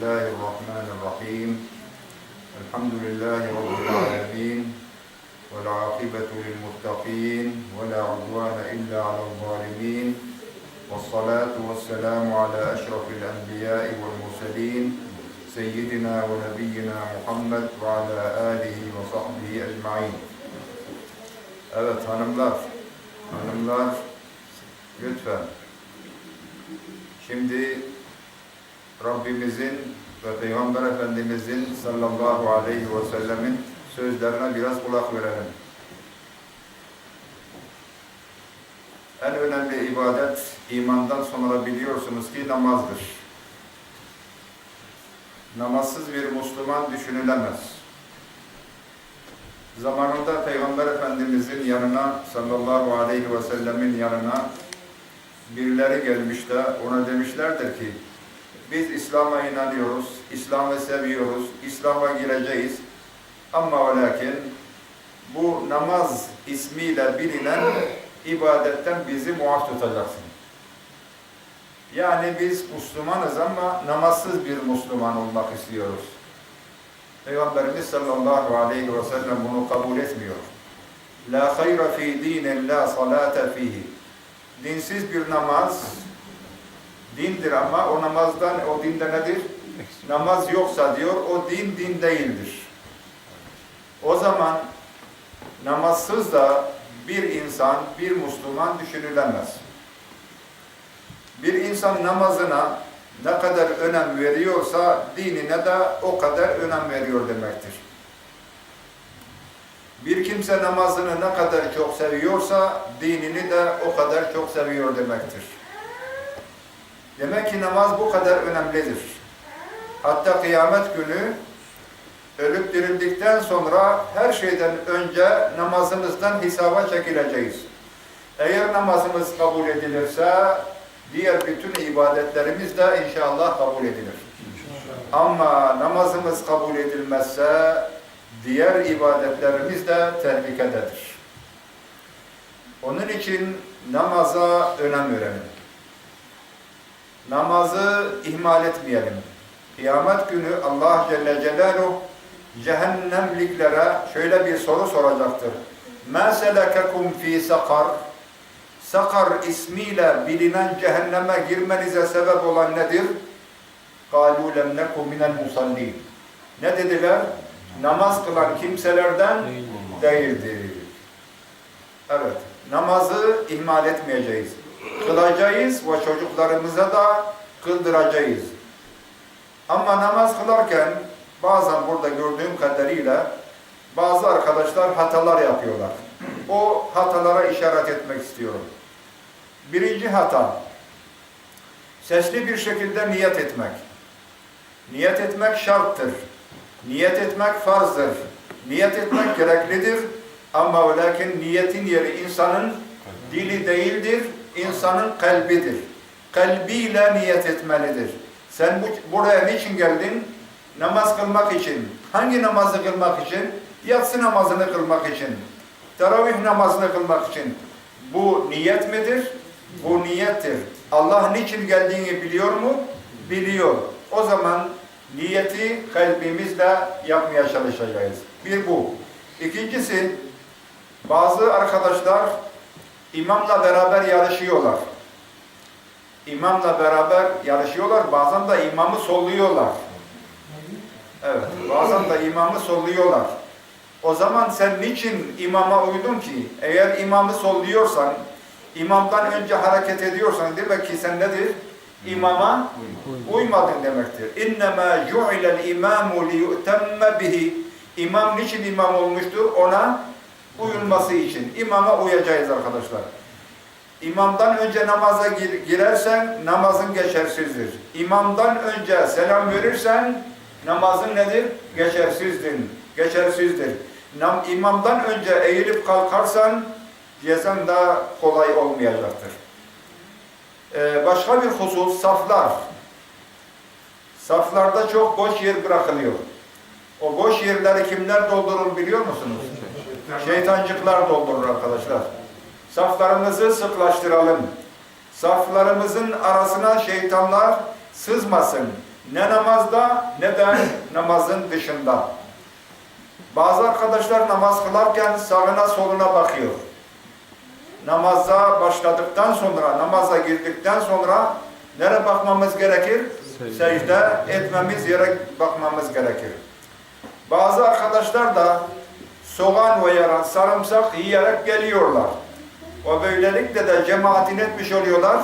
الله الرحمن الرحيم. الحمد لله رب العالمين والعاقبة للمتقين ولا عدوان إلا على الظالمين والصلاة والسلام على أشرف الأنبياء والمرسلين سيدنا ونبينا محمد وعلى آله وصحبه أجمعين. Evet hanımlar, hanımlar lütfen. Şimdi Rabbimizin ve Peygamber Efendimizin sallallahu aleyhi ve sellemin sözlerine biraz kulak verelim. En önemli ibadet imandan sonra biliyorsunuz ki namazdır. Namazsız bir Müslüman düşünülemez. Zamanında Peygamber Efendimizin yanına sallallahu aleyhi ve sellemin yanına birileri gelmiş de ona demişlerdir ki biz İslam'a inanıyoruz, İslam'ı seviyoruz, İslam'a gireceğiz ama ve bu namaz ismiyle bilinen ibadetten bizi muaf tutacaksın. Yani biz Müslümanız ama namazsız bir Müslüman olmak istiyoruz. Peygamberimiz sallallahu aleyhi ve sellem bunu kabul etmiyor. La hayra fi dinin la salate fihi. Dinsiz bir namaz dindir ama o namazdan, o dinde nedir? Namaz yoksa diyor, o din din değildir. O zaman namazsız da bir insan, bir Müslüman düşünülemez. Bir insan namazına ne kadar önem veriyorsa dinine de o kadar önem veriyor demektir. Bir kimse namazını ne kadar çok seviyorsa dinini de o kadar çok seviyor demektir. Demek ki namaz bu kadar önemlidir. Hatta kıyamet günü ölüp dirildikten sonra her şeyden önce namazımızdan hesaba çekileceğiz. Eğer namazımız kabul edilirse diğer bütün ibadetlerimiz de inşallah kabul edilir. Ama namazımız kabul edilmezse diğer ibadetlerimiz de tehlikededir. Onun için namaza önem verelim Namazı ihmal etmeyelim. Kıyamet günü Allah Celle Celaluhu cehennemliklere şöyle bir soru soracaktır. مَا سَلَكَكُمْ ف۪ي sakar Sakar ismiyle bilinen cehenneme girmenize sebep olan nedir? قَالُوا لَمْ نَكُمْ مِنَ الْمُصَلِّينَ Ne dediler? Namaz kılan kimselerden değildir. Evet, namazı ihmal etmeyeceğiz. Kılacağız ve çocuklarımıza da kıldıracağız. Ama namaz kılarken bazen burada gördüğüm kadarıyla bazı arkadaşlar hatalar yapıyorlar. O hatalara işaret etmek istiyorum. Birinci hata, sesli bir şekilde niyet etmek. Niyet etmek şarttır. Niyet etmek farzdır. Niyet etmek gereklidir. Ama lakin niyetin yeri insanın dili değildir, insanın kalbidir. Kalbiyle niyet etmelidir. Sen bu, buraya niçin geldin? Namaz kılmak için. Hangi namazı kılmak için? Yatsı namazını kılmak için. Teravih namazını kılmak için. Bu niyet midir? Bu niyettir. Allah niçin geldiğini biliyor mu? Biliyor. O zaman niyeti kalbimizle yapmaya çalışacağız. Bir bu. İkincisi, bazı arkadaşlar imamla beraber yarışıyorlar. İmamla beraber yarışıyorlar. Bazen de imamı solluyorlar. Evet, bazen de imamı solluyorlar. O zaman sen niçin imama uydun ki? Eğer imamı solluyorsan, imamdan önce hareket ediyorsan demek ki sen nedir? İmama uymadın demektir. İnnemâ ju'ilel imâmu liyu'temme bihi. İmam niçin imam olmuştur? Ona uyulması için. İmama uyacağız arkadaşlar. İmamdan önce namaza gir, girersen namazın geçersizdir. İmamdan önce selam verirsen namazın nedir? Geçersizdir. Geçersizdir. Nam, imamdan önce eğilip kalkarsan cezan da kolay olmayacaktır. Ee, başka bir husus saflar. Saflarda çok boş yer bırakılıyor. O boş yerleri kimler doldurur biliyor musunuz? Şeytancıklar doldurur arkadaşlar. Saflarımızı sıklaştıralım. Saflarımızın arasına şeytanlar sızmasın. Ne namazda ne de namazın dışında. Bazı arkadaşlar namaz kılarken sağına soluna bakıyor. Namaza başladıktan sonra, namaza girdikten sonra nereye bakmamız gerekir? Secde etmemiz yere bakmamız gerekir. Bazı arkadaşlar da soğan veya sarımsak yiyerek geliyorlar. O böylelikle de cemaatin etmiş oluyorlar,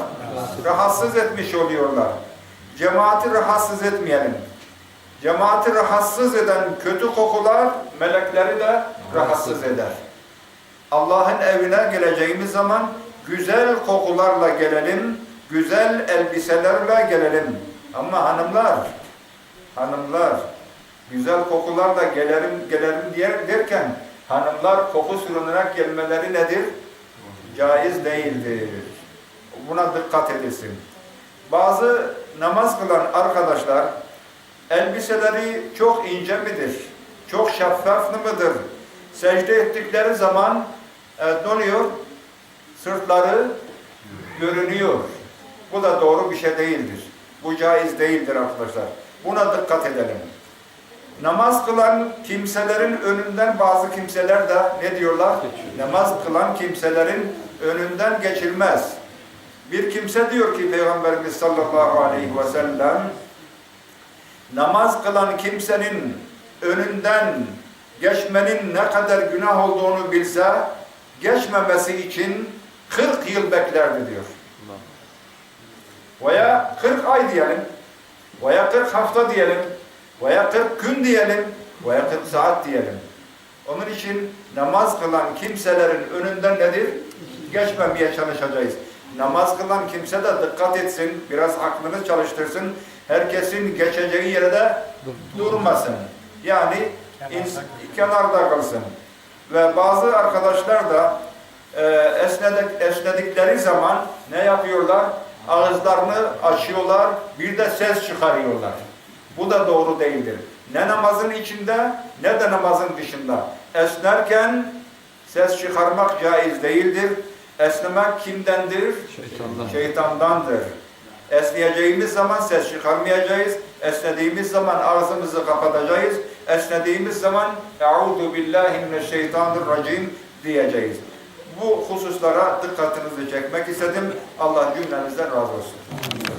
rahatsız etmiş oluyorlar. Cemaati rahatsız etmeyelim. Cemaati rahatsız eden kötü kokular melekleri de rahatsız eder. Allah'ın evine geleceğimiz zaman güzel kokularla gelelim, güzel elbiselerle gelelim. Ama hanımlar, hanımlar, güzel kokularla gelelim, gelelim diye derken hanımlar koku sürünerek gelmeleri nedir? Caiz değildir. Buna dikkat edilsin. Bazı namaz kılan arkadaşlar elbiseleri çok ince midir? Çok şeffaf mıdır? Secde ettikleri zaman e, donuyor, sırtları görünüyor. Bu da doğru bir şey değildir. Bu caiz değildir arkadaşlar. Buna dikkat edelim. Namaz kılan kimselerin önünden bazı kimseler de ne diyorlar? Namaz kılan kimselerin önünden geçilmez. Bir kimse diyor ki Peygamberimiz sallallahu aleyhi ve sellem namaz kılan kimsenin önünden geçmenin ne kadar günah olduğunu bilse geçmemesi için 40 yıl beklerdi diyor. Veya 40 ay diyelim. Veya 40 hafta diyelim. Veya 40 gün diyelim. Veya 40 saat diyelim. Onun için namaz kılan kimselerin önünden nedir? Geçmemeye çalışacağız. Namaz kılan kimse de dikkat etsin, biraz aklını çalıştırsın. Herkesin geçeceği yerde durmasın. Yani kenarda kalsın. Ve bazı arkadaşlar da e, esnedik, esnedikleri zaman ne yapıyorlar? Ağızlarını açıyorlar, bir de ses çıkarıyorlar. Bu da doğru değildir. Ne namazın içinde ne de namazın dışında. Esnerken ses çıkarmak caiz değildir. Esnemek kimdendir? Şeytandan. Şeytandandır. Esneyeceğimiz zaman ses çıkarmayacağız. Esnediğimiz zaman ağzımızı kapatacağız. Esnediğimiz zaman Euzu billahi mineşşeytanirracim diyeceğiz. Bu hususlara dikkatinizi çekmek istedim. Allah cümlemizden razı olsun.